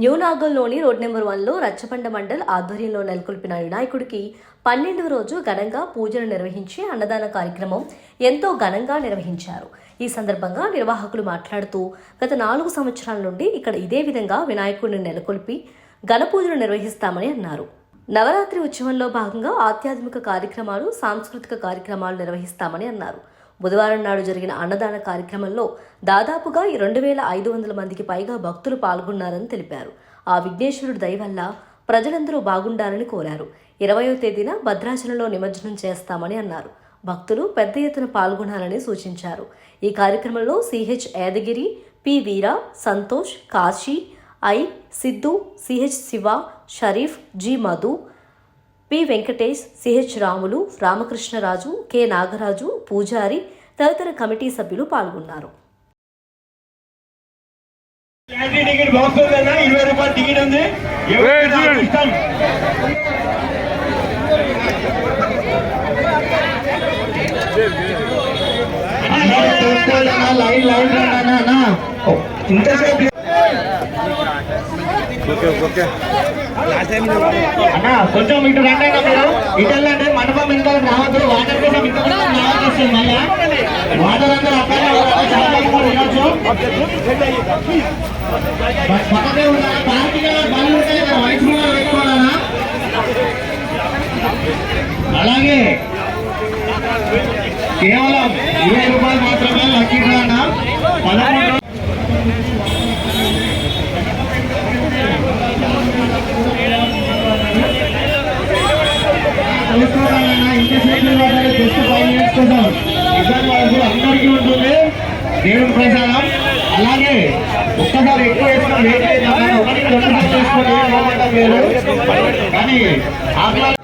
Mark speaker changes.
Speaker 1: New నాగల్లోని road number వన్లో రచ్చబండ మండల్ ఆధ్వర్యంలో నెలకొల్పిన వినాయకుడికి పన్నెండవ రోజు ఘనంగా పూజలు నిర్వహించి అన్నదాన కార్యక్రమం ఎంతో ఘనంగా నిర్వహించారు. ఈ సందర్భంగా నిర్వాహకులు మాట్లాడుతూ గత నాలుగు సంవత్సరాల నుండి ఇక్కడ ఇదే విధంగా వినాయకుడిని నెలకొల్పి ఘనపూజలు నిర్వహిస్తామని అన్నారు. నవరాత్రి ఉత్సవంలో భాగంగా ఆధ్యాత్మిక కార్యక్రమాలు సాంస్కృతిక కార్యక్రమాలు నిర్వహిస్తామని అన్నారు. బుధవారం నాడు జరిగిన అన్నదాన కార్యక్రమంలో దాదాపుగా రెండు వేల ఐదు వందల మందికి పైగా భక్తులు పాల్గొన్నారని తెలిపారు. ఆ విఘ్నేశ్వరుడు దయ వల్ల ప్రజలందరూ బాగుండాలని కోరారు. ఇరవయో తేదీన భద్రాచలంలో నిమజ్జనం చేస్తామని అన్నారు. భక్తులు పెద్ద ఎత్తున పాల్గొనాలని సూచించారు. ఈ కార్యక్రమంలో CH Yadagiri P Veera Santosh Kashi I Siddhu CH Shiva Sharif G Madhu P Venkatesh CH Ramulu Ramakrishnaraju K Nagaraju పూజారి తదితర కమిటీ సభ్యులు పాల్గొన్నారు.
Speaker 2: టికెట్ బాక్స్ ఇరవై రూపాయలు టికెట్ ఉంది. ఇంతసేపు
Speaker 3: ఓకే ఓకే.
Speaker 2: అన్నా కొంచెం ఇటు రండి మీరు. ఇటు అంటే మండపం ఇంకా రావద్దు. వాటర్ కోసం ఇంకా రావాల్సి మళ్ళా. వాటర్ అందరూ అక్కడే ఉన్నారు. పక్కనే ఉన్నా పార్కింగ్లో ఉంటాయి కదా. వైట్ కూడా పెట్టుకోవాలన్నా అలాగే కేవలం ఇరవై రూపాయలు మాత్రమే లక్కీ డ్రా అన్న. పదకొండు దేవుని ప్రసాదం. అలాగే ఒక్కసారి ఎక్కువ వేసుకుని వెయిట్ చేద్దాం ఒకటి రెండు సార్లు వేసుకొని ఏం బాగుంటాం కానీ ఆకలి